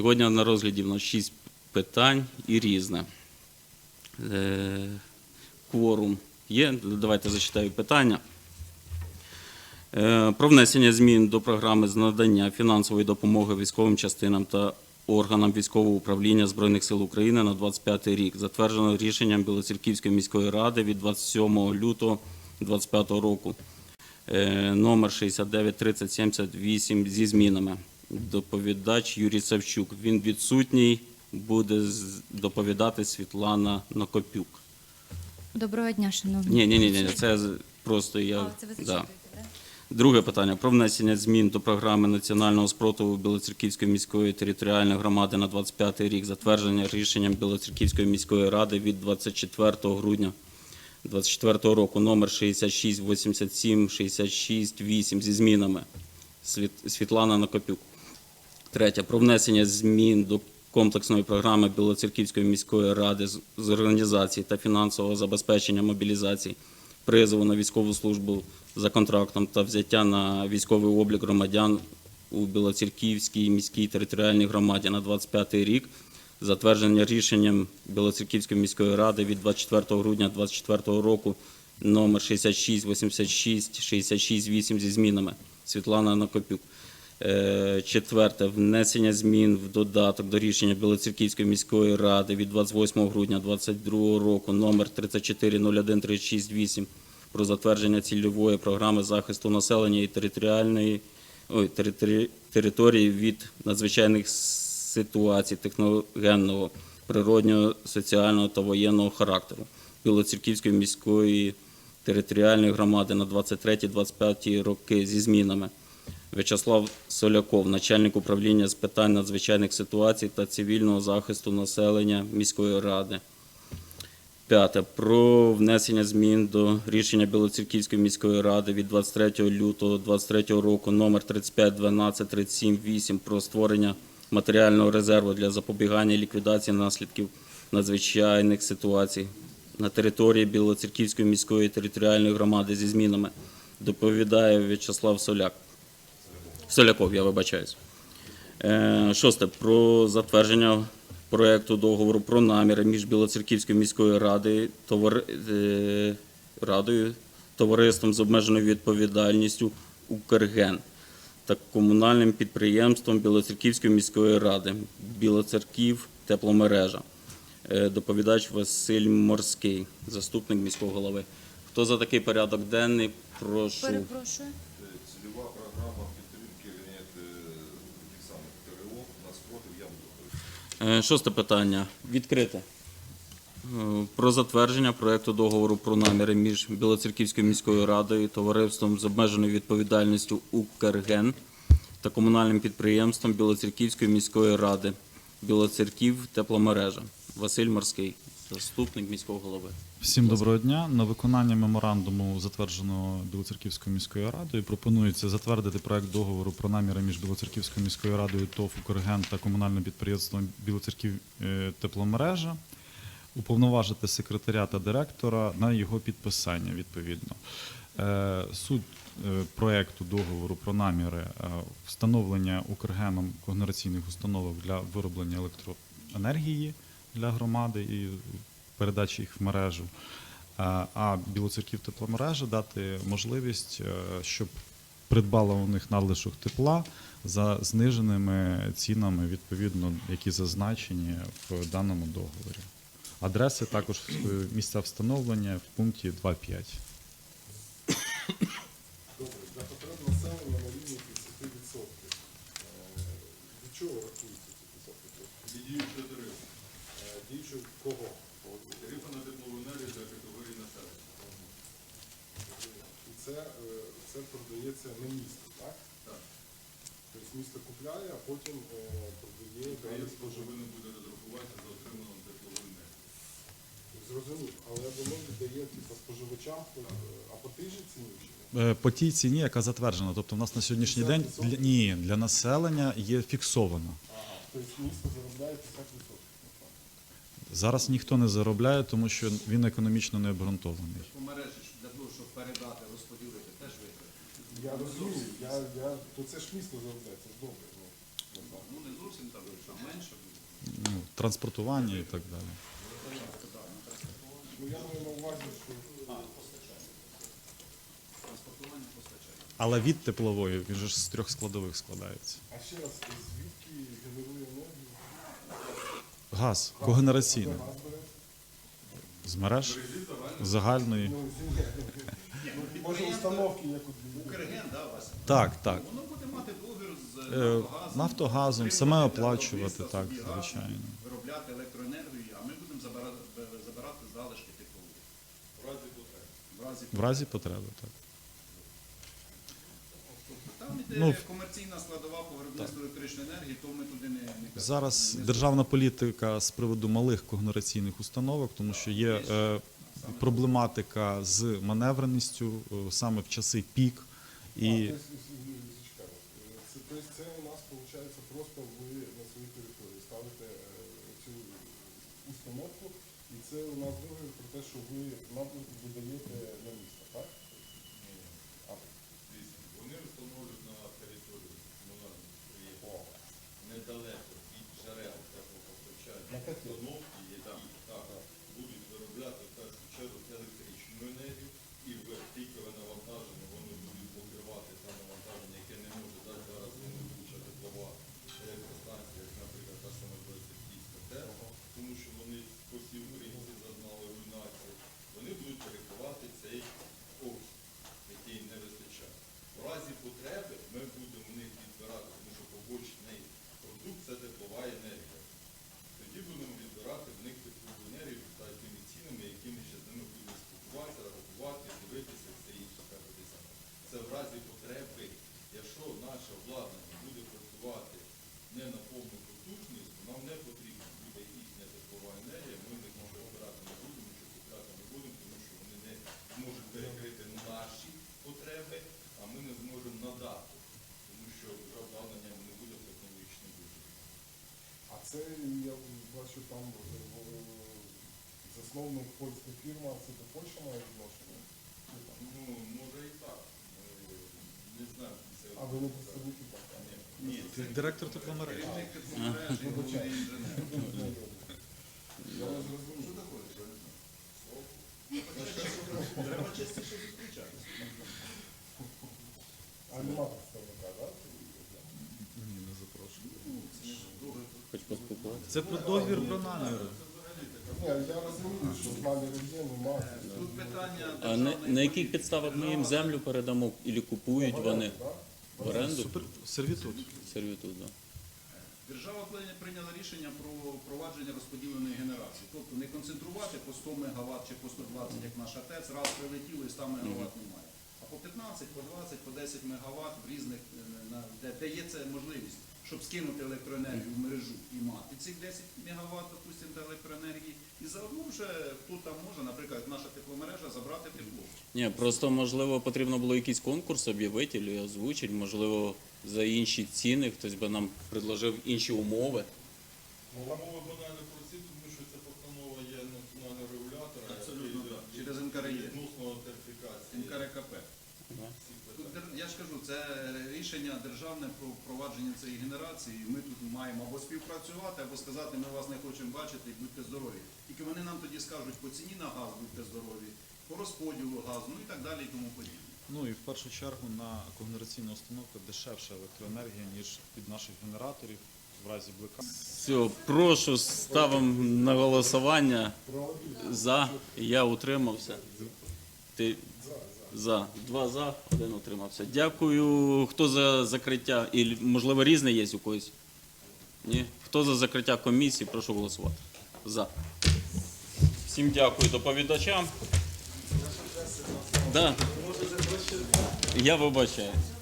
Сьогодні на розгляді в нас шість питань і різне. Е, Кворум є. Давайте зачитаю питання. Е, Про внесення змін до програми з надання фінансової допомоги військовим частинам та органам військового управління Збройних сил України на 25 рік, затверджено рішенням Білоцерківської міської ради від 27 лютого 2025 року е, номер 693078 зі змінами. Доповідач Юрій Савчук. Він відсутній. Буде доповідати Світлана Накопюк. Доброго дня, шановні. Ні, ні, ні, ні, це просто я. А, це ви да. Друге питання про внесення змін до програми національного спротиву Білоцерківської міської територіальної громади на 25 рік, затвердження рішенням Білоцерківської міської ради від 24 грудня 2024 року, номер 6687 668 зі змінами. Світ- Світлана Накопюк. Третє. Про внесення змін до комплексної програми Білоцерківської міської ради з- організації та фінансового забезпечення мобілізації, призову на військову службу за контрактом та взяття на військовий облік громадян у Білоцерківській міській територіальній громаді на 25 рік, затвердження рішенням Білоцерківської міської ради від 24 грудня 2024 року номер 6686 668 зі змінами. Світлана Накопюк. Е, Четверте. Внесення змін в додаток до рішення Білоцерківської міської ради від 28 грудня 2022 року номер 3401368 про затвердження цільової програми захисту населення і територіальної ой, територи- території від надзвичайних ситуацій техногенного, природнього, соціального та воєнного характеру Білоцерківської міської територіальної громади на 23-25 роки зі змінами. В'ячеслав Соляков, начальник управління з питань надзвичайних ситуацій та цивільного захисту населення міської ради. П'яте. Про внесення змін до рішення Білоцерківської міської ради від 23 лютого 2023 року номер 3512378 про створення матеріального резерву для запобігання і ліквідації наслідків надзвичайних ситуацій на території Білоцерківської міської територіальної громади зі змінами. Доповідає В'ячеслав Соляк. Соляков, я вибачаюсь. Е, Шосте. Про затвердження проекту договору про наміри між Білоцерківською міською радою, товар... е, радою, товариством з обмеженою відповідальністю Укрген та комунальним підприємством Білоцерківської міської ради Білоцерків тепломережа. Е, Доповідач Василь Морський, заступник міського голови. Хто за такий порядок денний? Прошу. Перепрошую. Шосте питання. Відкрите. Е, Про затвердження проекту договору про наміри між Білоцерківською міською радою, товариством з обмеженою відповідальністю «Укрген» та комунальним підприємством Білоцерківської міської ради Білоцерків тепломережа. Василь Морський, заступник міського голови. Всім доброго дня. На виконання меморандуму, затвердженого Білоцерківською міською радою, пропонується затвердити проект договору про наміри між Білоцерківською міською радою, ТОВ «Укрген» та комунальним підприємством Білоцерків е, тепломережа, уповноважити секретаря та директора на його підписання відповідно. Е, Суть е, проекту договору про наміри встановлення Укргеном когенераційних установок для вироблення електроенергії для громади і передачі їх в мережу. Е, А Білоцерків тепломережа дати можливість, е, щоб придбала у них надлишок тепла за зниженими цінами, відповідно, які зазначені в даному договорі. Адреси також е, місця встановлення в пункті 2.5. продається на місто, так? Так. Тобто місто купляє, а потім е, продає споживачам. повинно буде розрахуватися за отриману теплову енергію. Зрозумів, але воно віддає типу, споживачам е, а по тій же ціні чи ні? Е, По тій ціні, яка затверджена. Тобто, в нас на сьогоднішній день для, ні, для населення є фіксовано. Ага, тобто місто заробляє 50%. Зараз ніхто не заробляє, тому що він економічно не обґрунтований. по мережі для того, щоб передати, розподілити. Я розумію, я, я, то це ж місто заробляє, це ж добре. Ну, Ну не зовсім так, що менше. транспортування і так далі. Ну я маю на увазі, що Але від теплової він же ж з трьох складових складається. а ще раз, звідки генерує енергію? Газ когенераційний. Газ? З мереж загальної. Може установки як от Укрген, да, Вася? Так, так. Воно буде мати договір з Е, Нафтогазом. Нафтогазом, саме оплачувати, так, звичайно. Виробляти електроенергію, а ми будемо забирати, забирати залишки теплової. В разі потреби. В разі В разі потреби, так. Ну, комерційна складова по виробництву електричної енергії, то ми туди не, не Зараз не- державна політика з приводу малих когенераційних установок, тому що є е, проблематика з маневреністю е, саме в часи пік. І... Тобто, це, це у нас виходить просто ви на своїй території ставите е, цю установку, і це у нас договір про те, що ви нам видаєте на місто, так? А, Дивіться, вони встановлюють на території комунального підприємства о, недалеко від джерел теплопостачання На котел. установки, які так, будуть виробляти в першу чергу електричну енергію і в пікове навантаження вони будуть покривати те навантаження, яке не може дати зараз невеличка теплова електростанція, як, наприклад, та сама Білоцерківська ТЕС, тому що вони по всій Україні зазнали руйнації. Вони будуть перекривати цей обсяг, який не вистачає. В разі потреби ми будемо в них відбирати, тому що побочний продукт це теплова енергія. Тоді будемо відбирати в них теплову енергію за тими цінами, якими ще з ними будемо спілкуватися, рахувати, дивитися, все інше та те саме. Це в разі потреби, якщо наше обладнання буде працювати не на повну потужність, то нам не потрібна буде їхня теплова енергія, ми в них може обирати не будемо, що купляти не будемо, тому що вони не зможуть перекрити наші потреби, а ми не зможемо надати, тому що вже обладнання не буде технологічно дуже. а це я бачу там засновник польська фірма, це до Польщі має відношення? Ну, може і так. Не знаємо. Це... А ви не представники так? Ні. Ні, Ти директор тепломережі. Я не зрозумів. Що таке? що не знаю? Треба частіше зустрічатися. А нема представника, так? Не запрошую. Хоч поспілкуватися. Це про договір про наміри. Ні, я розумію, що з нами є, нема. Тут питання А на, на яких підставах ми їм землю передамо і купують вони в оренду? Супер сервітут. Сервітут, да. Держава прийняла рішення про впровадження розподіленої генерації. Тобто не концентрувати по 100 МВт чи по 120, як наша ТЕЦ, раз прилетіло і 100 МВт немає. А по 15, по 20, по 10 МВт в різних, е, де, де є це можливість, щоб скинути електроенергію в мережу і мати цих 10 МВт, допустимо, електроенергії. І заодно вже хто там може, наприклад, наша тепломережа, забрати тепло. Ні, просто можливо потрібно було якийсь конкурс об'явити і озвучити, можливо, за інші ціни хтось би нам предложив інші умови. Ну, Мова банально про ці, тому що ця постанова є національного регулятора. Абсолютно, так. Через НКРЕ. Відносно нотифікації. НКРКП. дер- я ж кажу, це рішення державне про впровадження цієї генерації. Ми тут маємо або співпрацювати, або сказати, ми вас не хочемо бачити і будьте здорові. Тільки вони нам тоді скажуть по ціні на газ, будьте здорові, по розподілу газу, ну і так далі, і тому подібне. Ну і в першу чергу на когенераційну установку дешевша електроенергія, ніж від наших генераторів в разі блика. Все, прошу, ставимо на голосування. За. Я утримався. Ти за. Два за, один утримався. Дякую. Хто за закриття? І, можливо, різне є у когось? Ні? Хто за закриття комісії, прошу голосувати. За. Всім дякую доповідачам. Да. Я вибачаюсь.